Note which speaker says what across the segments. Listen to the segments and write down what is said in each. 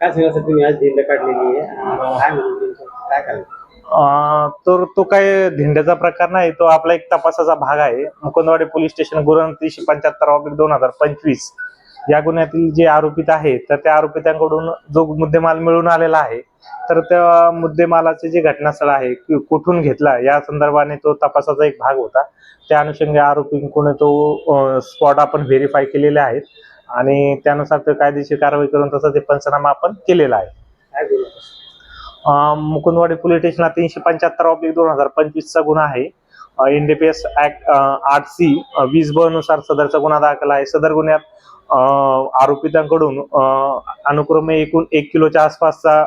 Speaker 1: काय सांगा सर तुम्ही? आज धिंड काढलेली आहे. काय म्हणून काय करायचं?
Speaker 2: अं, तर तो काय धिंड्याचा प्रकार नाही तो आपला एक तपासाचा भाग आहे. मुकुंदवाडी पोलीस स्टेशन गुरण तीनशे पंच्याहत्तर ऑब्लिक दोन हजार पंचवीस. या गुन्ह्यातील जे आरोपित आहेत तर त्या आरोपितांकडून जो मुद्देमाल मिळून आलेला आहे तर त्या मुद्देमालाचे जे घटनास्थळ आहे कि- कुठून घेतला या संदर्भाने तो तपासाचा एक भाग होता. त्या अनुषंगी आरोपींकडून तो स्पॉट आपण व्हेरीफाय केलेले आहेत. आणि त्यानुसार ते कायदेशीर कारवाई करून तसं ते पंचनामा आपण केलेला आहे. मुकुंदवाडी पोलीस स्टेशनला तीनशे पंच्याहत्तर ऑब्लिक दोन हजार पंचवीसचा गुन्हा आहे. एनडीपीएस ऍक्ट आठ सी वीस ब नुसार सदरचा गुन्हा दाखल आहे. सदर गुन्ह्यात आरोपितांकडून अनुक्रमे एकूण एक किलोच्या आसपासचा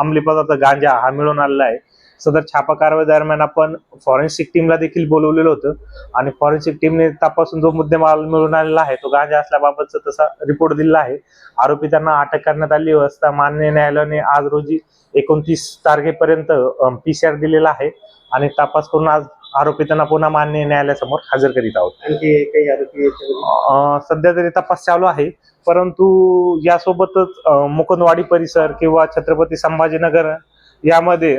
Speaker 2: अंमली पदार्थ गांजा हा मिळून आलेला आहे. सदर छापा कारवाई दरम्यान आपण फॉरेन्सिक टीमला देखील बोलवलेलं होतं. आणि फॉरेन्सिक टीमने तपासून जो मुद्देमाल मिळून आलेला आहे तो गांजा असल्याबाबतचा तसा रिपोर्ट दिलेला आहे. आरोपितांना अटक करण्यात आली असता मान्य न्यायालयाने आज रोजी एकोणतीस तारखेपर्यंत पीसीआर दिलेला आहे. आणि तपास करून आज आरोपितांना पुन्हा मान्य न्यायालयासमोर हजर करीत आहोत.
Speaker 1: काही आरोपी
Speaker 2: सध्या तरी तपास चालू आहे. परंतु यासोबतच मुकुंदवाडी परिसर किंवा छत्रपती संभाजीनगर यामध्ये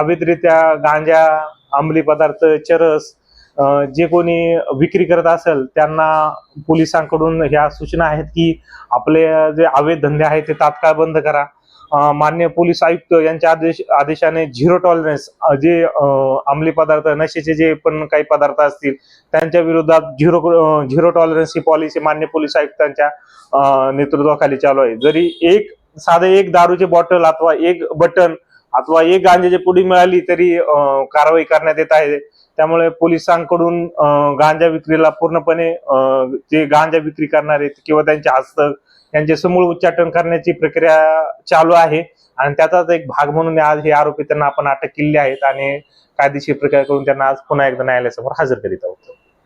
Speaker 2: अवैधरित्या गांजा अंमली पदार्थ चरस जे कोणी विक्री करत असेल त्यांना पोलिसांकडून ह्या सूचना आहेत की आपले जे अवैध धंदे आहेत ते तात्काळ बंद करा. मान्य पोलीस आयुक्त यांच्या आदेश आदेशाने झिरो टॉलरन्स जे अंमली पदार्थ नशेचे जे पण काही पदार्थ असतील त्यांच्या विरोधात झिरो झिरो टॉलरन्स ही पॉलिसी मान्य पोलीस आयुक्तांच्या नेतृत्वाखाली चालू आहे. जरी एक साधे एक दारूचे बॉटल अथवा एक बटन अथवा एक गांजाची पुडी मिळाली तरी कारवाई करण्यात येत आहे. त्यामुळे पोलिसांकडून गांजा विक्रीला पूर्णपणे जे गांजा विक्री करणारे किंवा त्यांचे हस्तक यांचे समूळ उच्चाटन करण्याची प्रक्रिया चालू आहे. आणि त्याचाच एक भाग म्हणून आज हे आरोपी त्यांना आपण अटक केली आहेत आणि कायदेशीर प्रक्रिया करून त्यांना आज पुन्हा एकदा न्यायालयासमोर हजर करीत आहोत.